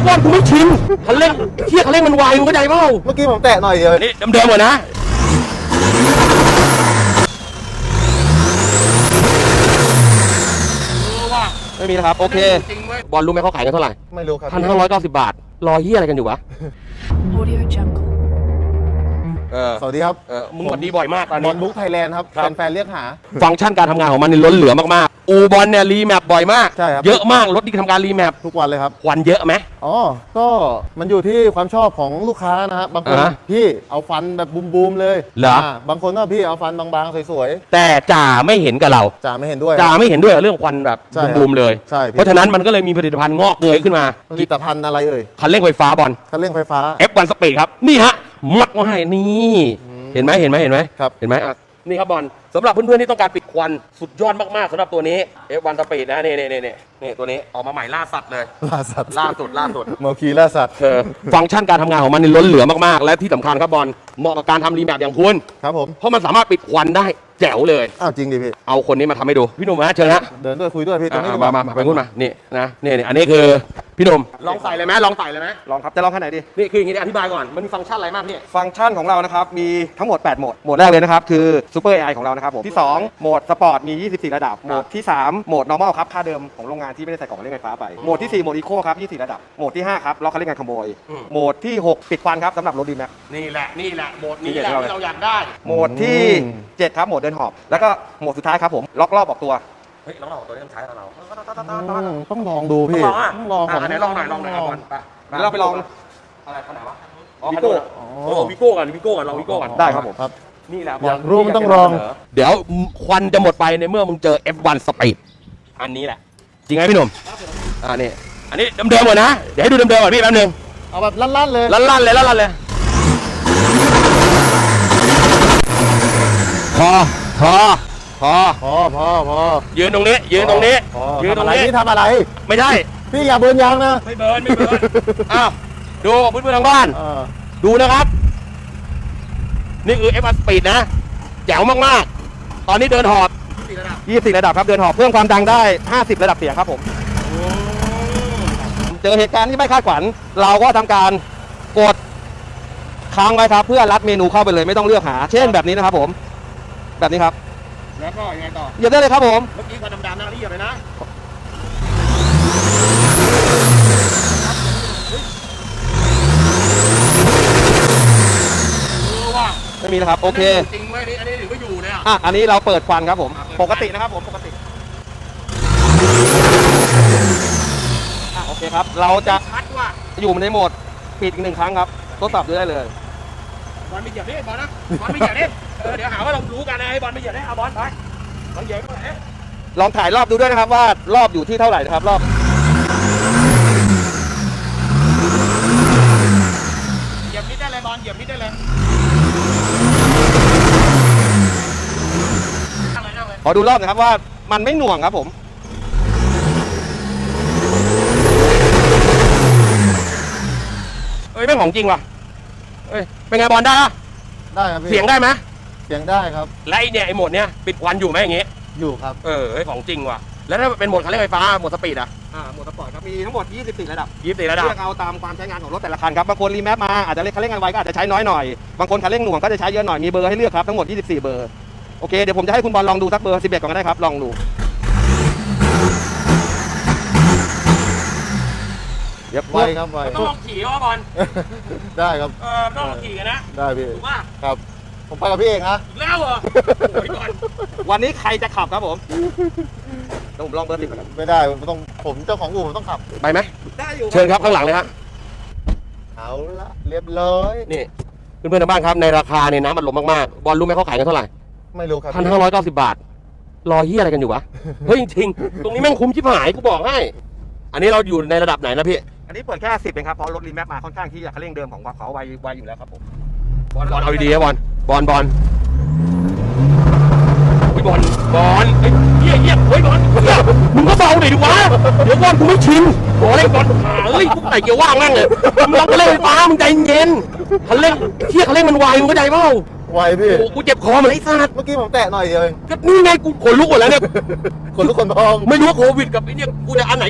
ยวก่อนกูไม่ชินคันเร่งเที่ยคันเร่งมันไวมึงเข้าใจเปล่าเมื่อกี้ผมแตะหน่อยเดียวนี่เดิมๆก่อนนะไม่มีนะครับ โอเค บอลรู้ไหมเขาขายกันเท่าไหร่ไม่รู้ครับพันห้าร้อยเก้าสิบบาท รอเฮียอะไรกันอยู่วะ Audio Jungle. เออ สวัสดีครับเออมึงหวัดดีบ่อยมากตอนบอนี้ลบุ๊กไทยแลนด์ครับ ครับ แฟนๆเรียกหา ฟังก์ชันการทำงานของมันนี่ล้นเหลือมากๆ อูบอลเนี่ยรีแมปบ่อยมาก ใช่ครับ เยอะมากรถที่ทำการรีแมปทุกวันเลยครับ ควันเยอะไหม อ๋อ ก็มันอยู่ที่ความชอบของลูกค้านะครับ บางคนอ่าฮะพี่เอาฟันแบบบูมๆเลยเหรอาบางคนก็พี่เอาฟันบางๆ สวยแต่จ่าไม่เห็นกับเราๆจ่าไม่เห็นด้วย จ่าไม่เห็นด้วยกับเรื่องควันแบบใช่ครับบูมๆเลย ใช่พี่ เพราะฉะนั้นมันก็เลยมีผลิตภัณฑ์งอกเงยขึ้นมาผลิตภัณฑ์อะไรเอ่ยคันเร่งไฟฟ้าบอล คันเร่งไฟฟ้า F1 Speed ครับ นี่ฮะ มัดมาให้นี่เห็นไหมเห็นไหมเห็นไหมครับ เห็นไหมอะนี่ครับบอลสำหรับเพื่อนๆที่ต้องการปิดควันสุดยอดมากๆสำหรับตัวนี้ F1 Speed นะนี่นี่นี่นี่นี่ตัวนี้ออกมาใหม่ล่าสัตว์เลยล่าสัตว์ล่าสุดล่าสุดเมาคีล่าสัตว์เออฟังก์ชันการทำงานของมันนี่ล้นเหลือมากๆ และที่สำคัญครับบอลเหมาะกับการทำรีแมปอย่างคุณครับผมเพราะมันสามารถปิดควันได้แจ๋วเลยอ้าวจริงดิพี่เอาคนนี้มาทำให้ดูพี่หนุ่มนะเชิญฮะเดินด้วยคุยด้วยพี่ตรงนี้อะดีกมาว่ามามาไปพูดมานี่นะนี่นี่อันนี้คือ พี่หนุ่มลองใส่เลยไหมลองใส่เลยไหมลองครับจะลองแค่ไหนดีนี่คืออย่างนี้อธิบายก่อนมันมีฟังก์ชันอะไรมากพี่ฟังก์ชันของเรานะครับมีทั้งหมด 8 โหมดโหมดแรกเลยนะครับคือ Super AI ของเรานะครับผมที่ 2 โหมดสปอร์ตมี 24 ระดับโหมดที่ 3 โหมด normal ครับค่าเดิมของโรงงานที่ไม่ได้ใส่กล่องเล่นไฟฟ้าไปโหมดที่ 4 โหมด eco ครับ24 ระดับโหมดที่5ครับล็อกคันเร่งการขโมยอืมโหมดที่ 6 ปิดควันครับสำหรับรถดีแม็กนี่แหละนี่แหละโหมดนี้นี่แหละเดี๋ยวที่เราอยากได้โหมดที่ 7 ครับโหมดเดินหอบ แล้วก็โหมดสุดท้ายครับผมล็อกรอบออกตัว เฮ้ยลองลองตัวนี้ต้องใช้กับเราอืมต้องลองดูพี่ต้องลองอะต้องลองอะไหนลองหน่อยลองหน่อยครับบอลไปเดี๋ยวเราไปลองอะไรขนาดวะอ๋อวิโก้โอ้วิโก้กันวิโก้กันลองวิโก้กันได้ครับผมครับนี่แหละอยากรู้มันต้องลอง เดี๋ยวควันจะหมดไปในเมื่อมึงเจอ F1 Speed อันนี้แหละ จริงไหมพี่หนุ่มอ่านี่อันนี้เดิมๆก่อนนะเดี๋ยวให้ดูเดิมๆก่อนพี่แป๊บนึงเอาแบบลั่นๆเลยลั่นๆเลยลั่นๆเลยพอพอ พอพอพอพอยืนตรงนี้ ยืนตรงนี้ พอยืนตรงทำอะไรนี้พี่ทำอะไร ไม่ใช่ พี่อย่าเบิร์นยางนะไม่เบิร์นไม่เบิร์นอ้าวดูเพื่อนๆทางบ้าน เออดูนะครับ นี่คือ F1 Speed นะ แจ๋วมากๆ ตอนนี้เดินหอบ 24 ระดับครับ เดินหอบเพิ่มความดังได้ 50 ระดับเสียงครับผม เจอเหตุการณ์ที่ไม่คาดฝัน เราก็ทำการกดค้างไว้ครับ เพื่อรัดเมนูเข้าไปเลยไม่ต้องเลือกหา เช่นแบบนี้นะครับผม แบบนี้ครับ แล้วก็ยังไงต่อ เหยียบได้เลยครับผม เมื่อกี้ควันดำๆหน้าที่อย่าไปนะไม่มีนะครับ โอเค จริงไหมนี่อันนี้ถือว่าอยู่เนี่ยอะ อันนี้เราเปิดควันครับผม ปกตินะครับผม ปกติ อะ โอเคครับ เราจะชัดว่าอยู่ในโหมดปิดอีกหนึ่งครั้งครับทดสอบดูได้เลยบอลไม่เหยียบนี่บอลนะบอลไม่เหยียบนี่เออเดี๋ยวหาว่าเรารู้กันนะให้บอลไม่เหยียบนี่เอาบอลไปบอลเหยียบไปเอ๊ะลองถ่ายรอบดูด้วยนะครับว่ารอบอยู่ที่เท่าไหร่นะครับรอบเหยียบนิดได้เลยบอลเหยียบนิดได้เลยนั่งเลยนั่งเลยขอดูรอบหนะครับว่ามันไม่หน่วงครับผม เอ้ยเป็นของจริงว่ะเอ้ยเป็นไงบอลได้ปะได้ครับพี่เสียงได้ไหมเสียงได้ครับ และไอเนี่ยไอโหมดเนี้ยปิดควันอยู่ไหมอย่างงี้อยู่ครับ เออเฮ้ยของจริงว่ะ แล้วถ้าเป็นโหมดคันเร่งไฟฟ้าโหมดสปีดอะอ่าโหมดสปอร์ตครับมีทั้งหมด 24 ระดับยี่สิบสี่ระดับ เลือกเอาตามความใช้งานของรถแต่ละคันครับบางคนรีแมปมาอาจจะเล่นคันเร่งงานไวก็อาจจะใช้น้อยหน่อยบางคนคันเร่งหน่วงก็จะใช้เยอะหน่อยมีเบอร์ให้เลือกครับทั้งหมด 24 เบอร์โอเคเดี๋ยวผมจะให้คุณบอลลองดูสักเบอร์ 11ก่อนก็ได้ครับลองดูเดี๋ยวไวครับไวต้องลองขี่ว่าบอลได้ครับ เออต้องลองขี่กันนะได้พี่ ถูกป่ะครับ ผมไปกับพี่เองนะ อีกแล้วเหรอโอ้ยบอลวันนี้ใครจะขับครับผมเดี๋ยวผมลองเบอร์10ก่อนไม่ได้ผมต้องผมเจ้าของอู่ผมต้องขับ ไปไหมได้อยู่เชิญครับข้างหลังเลยฮะเอาละเรียบร้อย นี่เพื่อนๆทางบ้านครับในราคาเนี่ยน้ำมันลมมากๆบอลรู้ไหมเขาขายกันเท่าไหร่ไม่รู้ครับพันห้าร้อยเก้าสิบบาท รอเฮียอะไรกันอยู่วะ เฮ้ยจริงๆตรงนี้แม่งคุ้มชิบหายกูบอกให้ อันนี้เราอยู่ในระดับไหนนะพี่อันนี้เปิดแค่10เองครับเพราะรถรีแมปมาค่อนข้างที่จะคันเร่งเดิมของเขาไวไวอยู่แล้วครับผมบอลบอลเอาดีๆนะบอล บอลบอลเฮ้ยบอลบอลเฮ้ยเฮียเฮียเฮ้ยบอลเฮียมึงก็เบาหน่อยดิวะเดี๋ยวบอลกูไม่ชินบอลเล่นบอลหาเฮ้ยพวกไหนเกี่ยวว่างนั่งเลยมึงลองไปเล่นไฟฟ้ามึงใจเย็นคันเร่งเฮียคันเร่งมันไวมึงเข้าใจเปล่าไวพี่ โอ้กูเจ็บคอมาเลยไอ้สัสเมื่อกี้ผมแตะหน่อยเดียวเองก็นี่ไงกูขนลุกหมดแล้วเนี่ย คนทุกคนพองไม่รู้ว่าโควิดกับไอ้เนี่ยกูจะอันไหน